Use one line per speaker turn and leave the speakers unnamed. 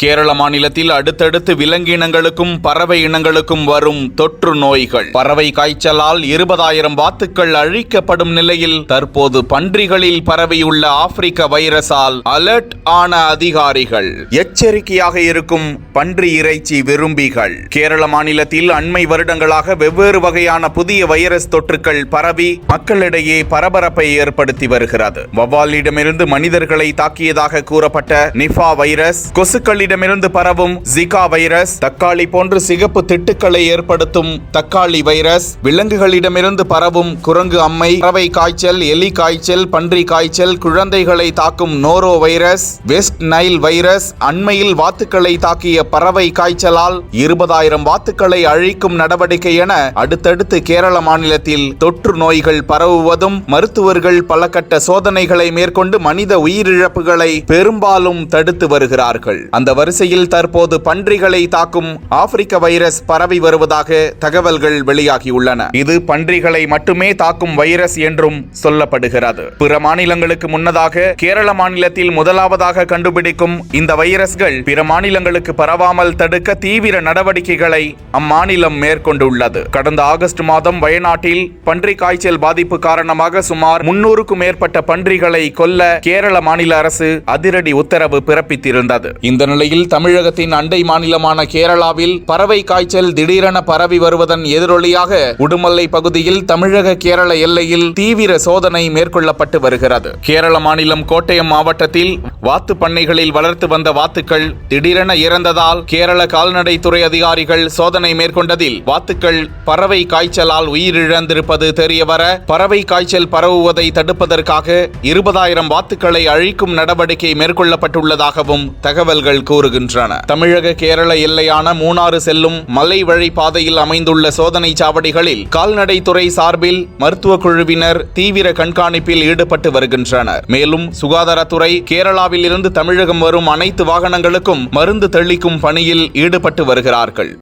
கேரள மாநிலத்தில் அடுத்தடுத்து விலங்கினங்களுக்கும் பறவை இனங்களுக்கும் வரும் தொற்று நோய்கள். பறவை காய்ச்சலால் இருபதாயிரம் வாத்துக்கள் அழிக்கப்படும் நிலையில் தற்போது பன்றிகளில் பரவியுள்ள ஆப்பிரிக்க வைரஸால் அலர்ட் ஆன அதிகாரிகள். எச்சரிக்கையாக இருக்கும் பன்றி இறைச்சி விரும்பிகள். கேரள மாநிலத்தில் அண்மை வருடங்களாக வெவ்வேறு வகையான புதிய வைரஸ் தொற்றுக்கள் பரவி மக்களிடையே பரபரப்பை ஏற்படுத்தி வருகிறது. வவ்வாலிடமிருந்து மனிதர்களை தாக்கியதாக கூறப்பட்ட நிஃபா வைரஸ் கொசுக்களின் கொசுக்களிடமிருந்து பரவும் ஜிகா வைரஸ் தக்காளி போன்று சிகப்பு திட்டுக்களை ஏற்படுத்தும் தக்காளி வைரஸ் விலங்குகளிடமிருந்து பரவும் குரங்கு அம்மை பறவை காய்ச்சல் எலி காய்ச்சல் பன்றி காய்ச்சல் குழந்தைகளை தாக்கும் noro virus West Nile virus அண்மையில் வாத்துக்களை தாக்கிய பறவை காய்ச்சலால் இருபதாயிரம் வாத்துக்களை அழிக்கும் நடவடிக்கை என அடுத்தடுத்து கேரள மாநிலத்தில் தொற்று நோய்கள் பரவுவதும் மருத்துவர்கள் பல கட்ட சோதனைகளை மேற்கொண்டு மனித உயிரிழப்புகளை பெரும்பாலும் தடுத்து வருகிறார்கள். அந்த வரிசையில் தற்போது பன்றிகளை தாக்கும் ஆப்பிரிக்க வைரஸ் பரவி வருவதாக தகவல்கள் வெளியாகியுள்ளன. இது பன்றிகளை மட்டுமே தாக்கும் வைரஸ் என்றும் சொல்லப்படுகிறது. பிற மாநிலங்களுக்கு முன்னதாக கேரள மாநிலத்தில் முதலாவதாக கண்டுபிடிக்கும் இந்த வைரஸ்கள் பிற மாநிலங்களுக்கு பரவாமல் தடுக்க தீவிர நடவடிக்கைகளை அம்மாநிலம் மேற்கொண்டுள்ளது. கடந்த ஆகஸ்ட் மாதம் வயநாட்டில் பன்றி காய்ச்சல் பாதிப்பு காரணமாக சுமார் முன்னூறுக்கும் மேற்பட்ட பன்றிகளை கொல்ல கேரள மாநில அரசு அதிரடி உத்தரவு பிறப்பித்திருந்தது. இந்த நிலையில் தமிழகத்தின் அண்டை மாநிலமான கேரளாவில் பறவை காய்ச்சல் திடீரென பரவி வருவதன் எதிரொலியாக உடுமலை பகுதியில் தமிழக கேரள எல்லையில் தீவிர சோதனை மேற்கொள்ளப்பட்டு வருகிறது. கேரள மாநிலம் கோட்டயம் மாவட்டத்தில் வாத்து பண்ணைகளில் வளர்த்து வந்த வாத்துக்கள் திடீரென இறந்ததால் கேரள கால்நடைத்துறை அதிகாரிகள் சோதனை மேற்கொண்டதில் வாத்துக்கள் பறவை காய்ச்சலால் உயிரிழந்திருப்பது தெரியவர பறவை காய்ச்சல் பரவுவதை தடுப்பதற்காக இருபதாயிரம் வாத்துக்களை அழிக்கும் நடவடிக்கை மேற்கொள்ளப்பட்டுள்ளதாகவும் தகவல்கள் கூறுகின்றன. தமிழக கேரள எல்லையான மூணாறு செல்லும் மலை வழி பாதையில் அமைந்துள்ள சோதனை சாவடிகளில் கால்நடைத்துறை சார்பில் மருத்துவ குழுவினர் தீவிர கண்காணிப்பில் ஈடுபட்டு வருகின்றனர். மேலும் சுகாதாரத்துறை கேரளாவில் இருந்து தமிழகம் வரும் அனைத்து வாகனங்களுக்கும் மருந்து தெளிக்கும் பணியில் ஈடுபட்டு வருகிறார்கள்.